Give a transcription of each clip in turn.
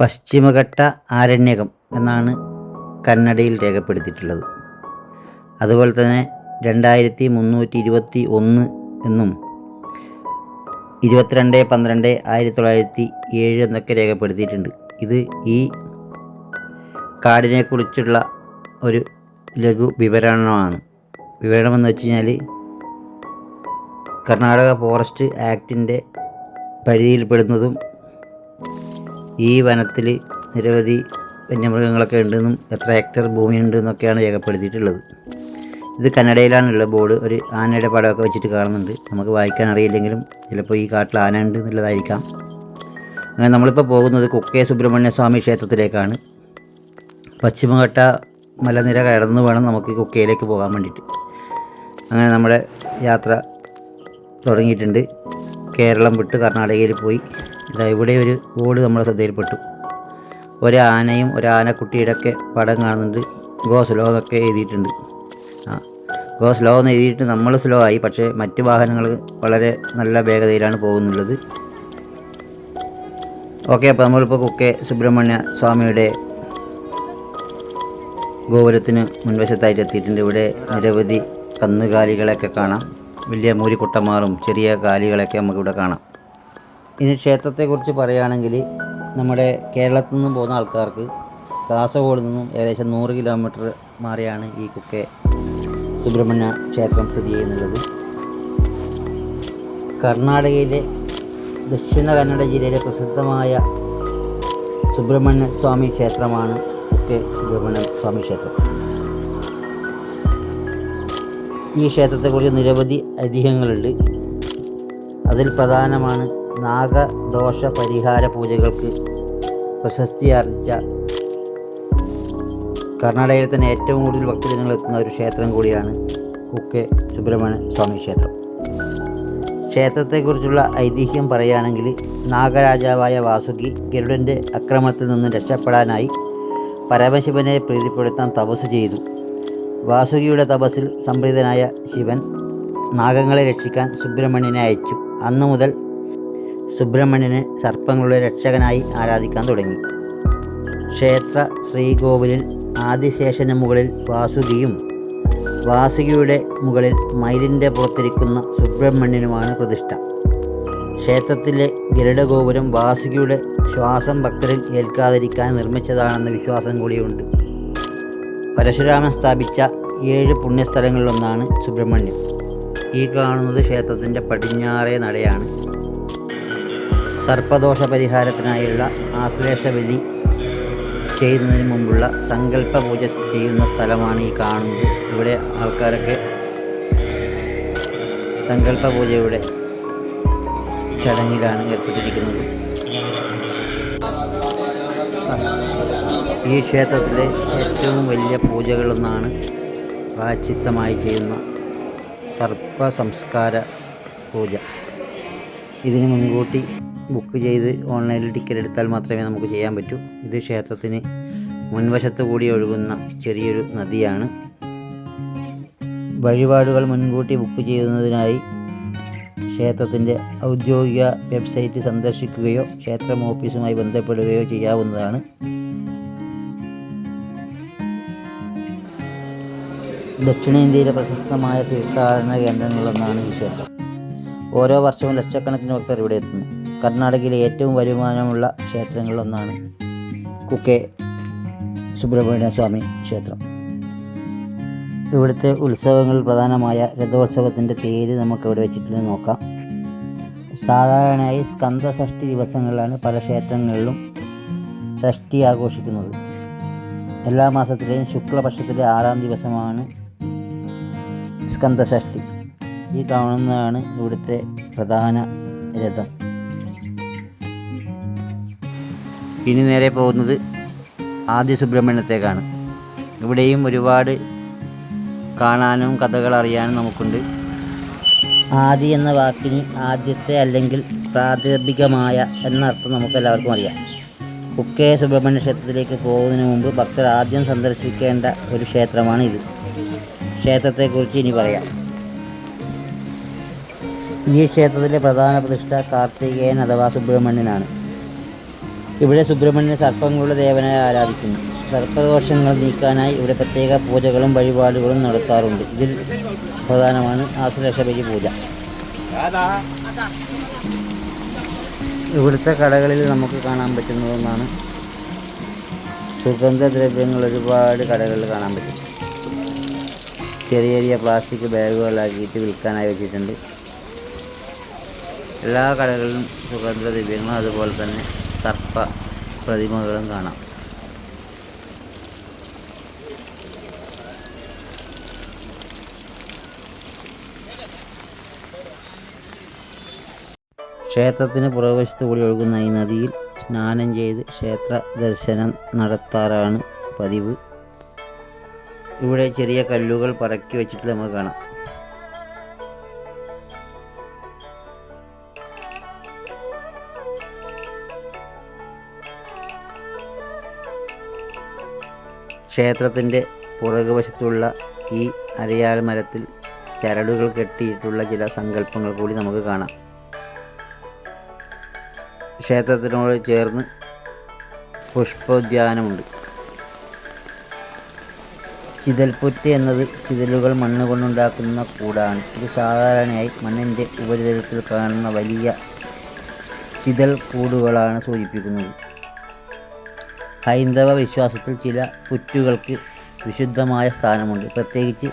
പശ്ചിമഘട്ട ആരണ്യകം എന്നാണ് കന്നഡയിൽ രേഖപ്പെടുത്തിയിട്ടുള്ളത്. അതുപോലെ തന്നെ രണ്ടായിരത്തി മുന്നൂറ്റി ഇരുപത്തി ഒന്ന് എന്നും ഇരുപത്തിരണ്ട് പന്ത്രണ്ട് ആയിരത്തി തൊള്ളായിരത്തി ഏഴ് എന്നൊക്കെ രേഖപ്പെടുത്തിയിട്ടുണ്ട്. ഇത് ഈ കാടിനെക്കുറിച്ചുള്ള ഒരു ലഘു വിവരണമാണ്. വിവരണമെന്ന് വെച്ച് കഴിഞ്ഞാൽ കർണാടക ഫോറസ്റ്റ് ആക്ടിന്റെ പരിധിയിൽപ്പെടുന്നതും ഈ വനത്തിൽ നിരവധി വന്യമൃഗങ്ങളൊക്കെ ഉണ്ടെന്നും എത്ര ഹെക്ടർ ഭൂമി എന്നൊക്കെയാണ് രേഖപ്പെടുത്തിയിട്ടുള്ളത്. ഇത് കന്നഡയിലാണുള്ള ബോർഡ് ഒരു ആനയുടെ പടമൊക്കെ വെച്ചിട്ട് കാണുന്നുണ്ട്. നമുക്ക് വായിക്കാൻ അറിയില്ലെങ്കിലും ചിലപ്പോൾ ഈ കാട്ടിൽ ആന ഉണ്ട് എന്നുള്ളതായിരിക്കാം. അങ്ങനെ നമ്മളിപ്പോൾ പോകുന്നത് കുക്കെ സുബ്രഹ്മണ്യ സ്വാമി ക്ഷേത്രത്തിലേക്കാണ്. പശ്ചിമഘട്ട മലനിര കടന്നു വേണം നമുക്ക് കുക്കയിലേക്ക് പോകാൻ വേണ്ടിയിട്ട്. അങ്ങനെ നമ്മുടെ യാത്ര തുടങ്ങിയിട്ടുണ്ട്. കേരളം വിട്ട് കർണാടകയിൽ പോയി. ഇതാ ഇവിടെ ഒരു ബോർഡ് നമ്മുടെ ശ്രദ്ധയിൽപ്പെട്ടു. ഒരു ആനയും ഒരു ആനക്കുട്ടിയുടെ ഒക്കെ പടം കാണുന്നുണ്ട്. ഗോ സ്ലോ എന്നൊക്കെ എഴുതിയിട്ടുണ്ട്. ആ ഗോ സ്ലോ എന്ന് എഴുതിയിട്ട് നമ്മൾ സ്ലോ ആയി. പക്ഷേ മറ്റ് വാഹനങ്ങൾ വളരെ നല്ല വേഗതയിലാണ് പോകുന്നുള്ളത്. ഓക്കെ അപ്പോൾ നമ്മളിപ്പോൾ കുക്കെ സുബ്രഹ്മണ്യ സ്വാമിയുടെ ഗോപുരത്തിന് മുൻവശത്തായിട്ട് എത്തിയിട്ടുണ്ട്. ഇവിടെ നിരവധി കന്നുകാലികളെയൊക്കെ കാണാം. വലിയ മൂരിക്കുട്ടന്മാറും ചെറിയ കാലികളൊക്കെ നമുക്കിവിടെ കാണാം. ഇനി ക്ഷേത്രത്തെക്കുറിച്ച് പറയുകയാണെങ്കിൽ നമ്മുടെ കേരളത്തിൽ നിന്നും പോകുന്ന ആൾക്കാർക്ക് കാസർഗോഡ് നിന്നും ഏകദേശം നൂറ് കിലോമീറ്റർ മാറിയാണ് ഈ കുക്കെ സുബ്രഹ്മണ്യ ക്ഷേത്രം സ്ഥിതി ചെയ്യുന്നുള്ളത്. കർണാടകയിലെ ദക്ഷിണ കന്നഡ ജില്ലയിലെ പ്രസിദ്ധമായ സുബ്രഹ്മണ്യ സ്വാമി ക്ഷേത്രമാണ് കുക്കെ സുബ്രഹ്മണ്യ സ്വാമി ക്ഷേത്രം. ഈ ക്ഷേത്രത്തെക്കുറിച്ച് നിരവധി ഐതിഹ്യങ്ങളുണ്ട്. അതിൽ പ്രധാനമാണ് നാഗദോഷ പരിഹാര പൂജകൾക്ക് പ്രശസ്തി ആർജിച്ച കർണാടകയിൽ തന്നെ ഏറ്റവും കൂടുതൽ ഭക്തജനങ്ങൾ എത്തുന്ന ഒരു ക്ഷേത്രം കൂടിയാണ് കുക്കെ സുബ്രഹ്മണ്യ സ്വാമി ക്ഷേത്രം. ക്ഷേത്രത്തെക്കുറിച്ചുള്ള ഐതിഹ്യം പറയുകയാണെങ്കിൽ നാഗരാജാവായ വാസുകി ഗരുഡന്റെ ആക്രമണത്തിൽ നിന്ന് രക്ഷപ്പെടാനായി പരമശിവനെ പ്രീതിപ്പെടുത്താൻ തപസ് ചെയ്തു. വാസുകിയുടെ തപസ്സിൽ സംപ്രീതനായ ശിവൻ നാഗങ്ങളെ രക്ഷിക്കാൻ സുബ്രഹ്മണ്യനെ അയച്ചു. അന്നു മുതൽ സുബ്രഹ്മണ്യനെ സർപ്പങ്ങളുടെ രക്ഷകനായി ആരാധിക്കാൻ തുടങ്ങി. ക്ഷേത്ര ശ്രീകോവിലിൽ ആദിശേഷന് മുകളിൽ വാസുകിയും വാസുകിയുടെ മുകളിൽ മയിലിന്റെ പുറത്തിരിക്കുന്ന സുബ്രഹ്മണ്യനുമാണ് പ്രതിഷ്ഠ. ക്ഷേത്രത്തിലെ ഗരുഡഗോപുരം വാസുകിയുടെ ശ്വാസം ഭക്തരിൽ ഏൽക്കാതിരിക്കാൻ നിർമ്മിച്ചതാണെന്ന വിശ്വാസം കൂടിയുണ്ട്. പരശുരാമൻ സ്ഥാപിച്ച ഏഴ് പുണ്യസ്ഥലങ്ങളിലൊന്നാണ് സുബ്രഹ്മണ്യം. ഈ കാണുന്നത് ക്ഷേത്രത്തിന്റെ പടിഞ്ഞാറേ നടയാണ്. സർപ്പദോഷ പരിഹാരത്തിനായുള്ള ആശ്ലേഷ ബലി ചെയ്യുന്നതിന് മുമ്പുള്ള സങ്കല്പ പൂജ ചെയ്യുന്ന സ്ഥലമാണ് ഈ കാണുന്നത്. ഇവിടെ ആൾക്കാരൊക്കെ സങ്കല്പ പൂജയുടെ ചടങ്ങിലാണ് ഏർപ്പെട്ടിരിക്കുന്നത്. ഈ ക്ഷേത്രത്തിലെ ഏറ്റവും വലിയ പൂജകളൊന്നാണ് പ്രാചിത്തമായി ചെയ്യുന്ന സർപ്പ സംസ്കാര പൂജ. ഇതിന് മുൻകൂട്ടി ബുക്ക് ചെയ്ത് ഓൺലൈനിൽ ടിക്കറ്റ് എടുത്താൽ മാത്രമേ നമുക്ക് ചെയ്യാൻ പറ്റൂ. ഇത് ക്ഷേത്രത്തിന് മുൻവശത്ത് കൂടി ഒഴുകുന്ന ചെറിയൊരു നദിയാണ്. വഴിപാടുകൾ മുൻകൂട്ടി ബുക്ക് ചെയ്യുന്നതിനായി ക്ഷേത്രത്തിന്റെ ഔദ്യോഗിക വെബ്സൈറ്റ് സന്ദർശിക്കുകയോ ക്ഷേത്രം ഓഫീസുമായി ബന്ധപ്പെടുകയോ ചെയ്യാവുന്നതാണ്. ദക്ഷിണേന്ത്യയിലെ പ്രശസ്തമായ തീർത്ഥാടന കേന്ദ്രങ്ങളിലൊന്നാണ് ഈ ക്ഷേത്രം. ഓരോ വർഷവും ലക്ഷക്കണക്കിന് ഭക്തർ ഇവിടെ എത്തുന്നു. കർണാടകയിലെ ഏറ്റവും വരുമാനമുള്ള ക്ഷേത്രങ്ങളിലൊന്നാണ് കുക്കെ സുബ്രഹ്മണ്യ സ്വാമി ക്ഷേത്രം. ഇവിടുത്തെ ഉത്സവങ്ങൾ പ്രധാനമായ രഥോത്സവത്തിന്റെ തേര് നമുക്ക് ഇവിടെ വെച്ചിട്ട് നോക്കാം. സാധാരണയായി സ്കന്ധഷ്ടി ദിവസങ്ങളിലാണ് പല ക്ഷേത്രങ്ങളിലും ഷഷ്ടി ആഘോഷിക്കുന്നത്. എല്ലാ മാസത്തിലെയും ശുക്ലപക്ഷത്തിലെ ആറാം ദിവസമാണ് സ്കന്ധഷഷ്ടി ഈ കാണുന്നതാണ് ഇവിടുത്തെ പ്രധാന രഥം. ഇനി നേരെ പോകുന്നത് ആദ്യ സുബ്രഹ്മണ്യത്തേക്കാണ്. ഇവിടെയും ഒരുപാട് കാണാനും കഥകൾ അറിയാനും നമുക്കുണ്ട്. ആദി എന്ന വാക്കിന് ആദ്യത്തെ അല്ലെങ്കിൽ പ്രാതിർഭികമായ എന്നർത്ഥം നമുക്ക് എല്ലാവർക്കും അറിയാം. കുക്കേ സുബ്രഹ്മണ്യ ക്ഷേത്രത്തിലേക്ക് പോകുന്നതിന് മുമ്പ് ഭക്തർ ആദ്യം സന്ദർശിക്കേണ്ട ഒരു ക്ഷേത്രമാണ് ഇത്. ക്ഷേത്രത്തെക്കുറിച്ച് ഇനി പറയാം. ഈ ക്ഷേത്രത്തിലെ പ്രധാന പ്രതിഷ്ഠ കാർത്തികേയൻ അഥവാ സുബ്രഹ്മണ്യനാണ്. ഇവിടെ സുബ്രഹ്മണ്യ സർപ്പങ്ങളുടെ ദേവനെ ആരാധിക്കുന്നു. സർപ്പദോഷങ്ങൾ നീക്കാനായി ഇവിടെ പ്രത്യേക പൂജകളും വഴിപാടുകളും നടത്താറുണ്ട്. ഇതിൽ പ്രധാനമാണ് ആശ്ലേഷബലി പൂജ. ഇവിടുത്തെ കടകളിൽ നമുക്ക് കാണാൻ പറ്റുന്ന ഒന്നാണ് സുഗന്ധദ്രവ്യങ്ങൾ ഒരുപാട് കടകളിൽ കാണാൻ പറ്റും. ചെറിയ ചെറിയ പ്ലാസ്റ്റിക് ബാഗുകളാക്കിയിട്ട് വിൽക്കാനായി വെച്ചിട്ടുണ്ട്. എല്ലാ കടകളിലും സുഗന്ധദ്രവ്യങ്ങളും അതുപോലെ തന്നെ സർപ്പ പ്രതിമകളും കാണാം. ക്ഷേത്രത്തിന് പുറകുവശത്ത് കൂടി ഒഴുകുന്ന ഈ നദിയിൽ സ്നാനം ചെയ്ത് ക്ഷേത്ര ദർശനം നടത്താറാണ് പതിവ്. ഇവിടെ ചെറിയ കല്ലുകൾ പറക്കി വെച്ചിട്ട് നമുക്ക് കാണാം. ക്ഷേത്രത്തിന്റെ പുറകുവശത്തുള്ള ഈ അരയാൽ മരത്തിൽ ചരടുകൾ കെട്ടിയിട്ടുള്ള ചില സങ്കല്പങ്ങൾ കൂടി നമുക്ക് കാണാം. ക്ഷേത്രത്തിനോട് ചേർന്ന് പുഷ്പോദ്യാനമുണ്ട്. ചിതൽപ്പുറ്റ് എന്നത് ചിതലുകൾ മണ്ണ് കൊണ്ടുണ്ടാക്കുന്ന കൂടാണ്. ഇത് സാധാരണയായി മണ്ണിന്റെ ഉപരിതലത്തിൽ കാണുന്ന വലിയ ചിതൽ കൂടുകളാണ് സൂചിപ്പിക്കുന്നത്. ഹൈന്ദവ വിശ്വാസത്തിൽ ചില പുറ്റുകൾക്ക് വിശുദ്ധമായ സ്ഥാനമുണ്ട്. പ്രത്യേകിച്ച്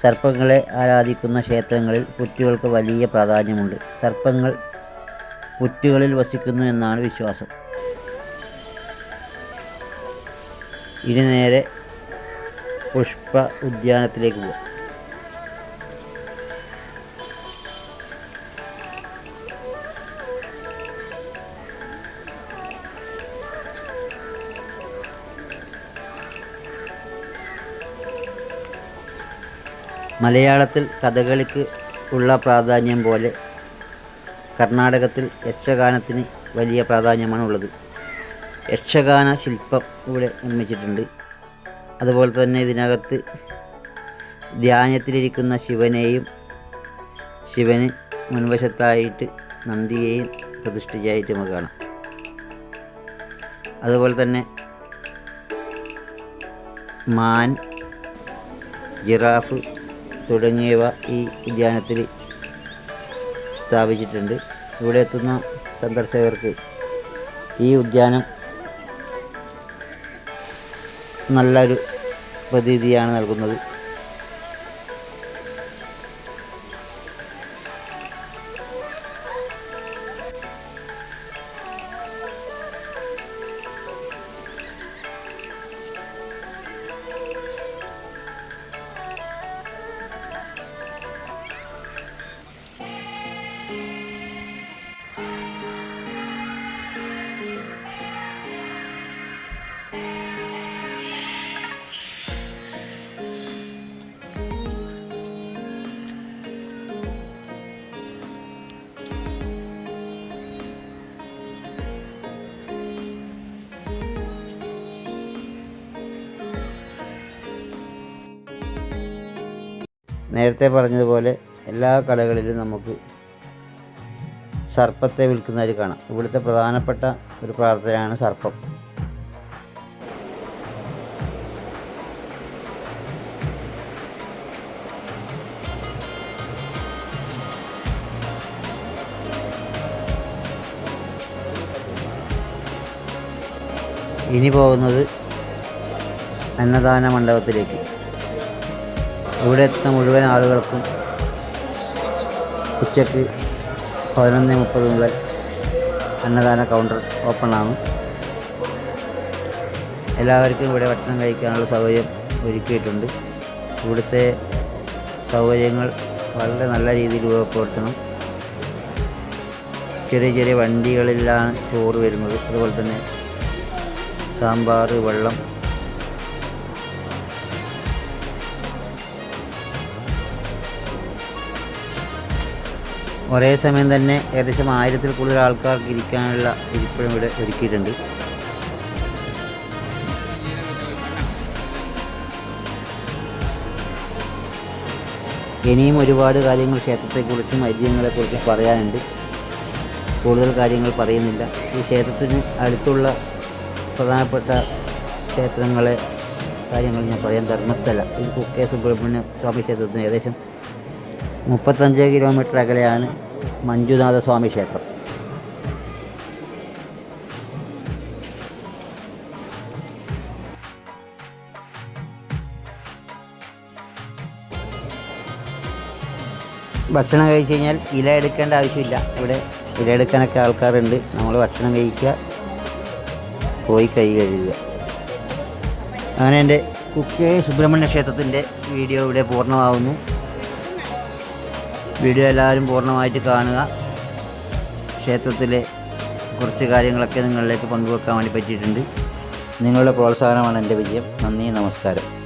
സർപ്പങ്ങളെ ആരാധിക്കുന്ന ക്ഷേത്രങ്ങളിൽ പുറ്റുകൾക്ക് വലിയ പ്രാധാന്യമുണ്ട്. സർപ്പങ്ങൾ പുറ്റുകളിൽ വസിക്കുന്നു എന്നാണ് വിശ്വാസം. ഇനി നേരെ പുഷ്പ ഉദ്യാനത്തിലേക്ക് പോകാം മലയാളത്തിൽ കഥകളിക്ക് ഉള്ള പ്രാധാന്യം പോലെ കർണാടകത്തിൽ യക്ഷഗാനത്തിന് വലിയ പ്രാധാന്യമാണ് ഉള്ളത് യക്ഷഗാന ശില്പം ഇവിടെ നിർമ്മിച്ചിട്ടുണ്ട്. അതുപോലെ തന്നെ ഇതിനകത്ത് ധ്യാനത്തിലിരിക്കുന്ന ശിവനെയും ശിവന് മുൻവശത്തായിട്ട് നന്ദിയെയും പ്രതിഷ്ഠിച്ചായിട്ട് നമുക്ക് കാണാം. അതുപോലെ തന്നെ മാൻ ജിറാഫ് തുടങ്ങിയവ ഈ ഉദ്യാനത്തിൽ സ്ഥാപിച്ചിട്ടുണ്ട്. ഇവിടെ എത്തുന്ന സന്ദർശകർക്ക് ഈ ഉദ്യാനം നല്ലൊരു പ്രതീതിയാണ് നൽകുന്നത്. നേരത്തെ പറഞ്ഞതുപോലെ എല്ലാ കടകളിലും നമുക്ക് സർപ്പത്തെ വിൽക്കുന്നവർ കാണാം. ഇവിടുത്തെ പ്രധാനപ്പെട്ട ഒരു പ്രാർത്ഥനയാണ് സർപ്പം. ഇനി പോകുന്നത് അന്നദാന മണ്ഡപത്തിലേക്ക്. ഇവിടെ എത്തുന്ന മുഴുവൻ ആളുകൾക്കും ഉച്ചയ്ക്ക് പതിനൊന്ന് മുപ്പത് മുതൽ അന്നദാന കൗണ്ടർ ഓപ്പൺ ആണ്. എല്ലാവർക്കും ഇവിടെ ഭക്ഷണം കഴിക്കാനുള്ള സൗകര്യം ഒരുക്കിയിട്ടുണ്ട്. ഇവിടുത്തെ സൗകര്യങ്ങൾ വളരെ നല്ല രീതിയിൽ ഉപയോഗപ്പെടുത്തണം ചെറിയ ചെറിയ വണ്ടികളിലാണ് ചോറ് വരുന്നത്. അതുപോലെ തന്നെ സാമ്പാർ വെള്ളം ഒരേ സമയം തന്നെ ഏകദേശം ആയിരത്തിൽ കൂടുതൽ ആൾക്കാർക്ക് ഇരിക്കാനുള്ള ഇരിപ്പിടം ഇവിടെ ഒരുക്കിയിട്ടുണ്ട്. ഇനിയും ഒരുപാട് കാര്യങ്ങൾ ക്ഷേത്രത്തെക്കുറിച്ചും ഐതിഹ്യങ്ങളെക്കുറിച്ചും പറയാനുണ്ട്. കൂടുതൽ കാര്യങ്ങൾ പറയുന്നില്ല. ഈ ക്ഷേത്രത്തിന് അടുത്തുള്ള പ്രധാനപ്പെട്ട ക്ഷേത്രങ്ങളെ കാര്യങ്ങൾ ഞാൻ പറയാം ധർമ്മസ്ഥല. ഇത് കുക്കെ സുബ്രഹ്മണ്യ സ്വാമി ക്ഷേത്രത്തിന് ഏകദേശം മുപ്പത്തഞ്ച് കിലോമീറ്റർ അകലെയാണ് മഞ്ജുനാഥ സ്വാമി ക്ഷേത്രം. ഭക്ഷണം കഴിച്ച് കഴിഞ്ഞാൽ ഇല എടുക്കേണ്ട ആവശ്യമില്ല. ഇവിടെ ഇല എടുക്കാനൊക്കെ ആൾക്കാരുണ്ട്. നമ്മൾ ഭക്ഷണം കഴിക്കുക പോയി കൈ കഴുകുക. അങ്ങനെ എന്റെ കുക്കേ സുബ്രഹ്മണ്യ ക്ഷേത്രത്തിന്റെ വീഡിയോ ഇവിടെ പൂർണമാവുന്നു. വീഡിയോ എല്ലാവരും പൂർണമായിട്ട് കാണുക. ക്ഷേത്രത്തിലെ കുറച്ച് കാര്യങ്ങളൊക്കെ നിങ്ങളിലേക്ക് പങ്കുവെക്കാൻ വേണ്ടി പറ്റിയിട്ടുണ്ട്. നിങ്ങളുടെ പ്രോത്സാഹനമാണ് എന്റെ വിജയം. നന്ദി നമസ്കാരം.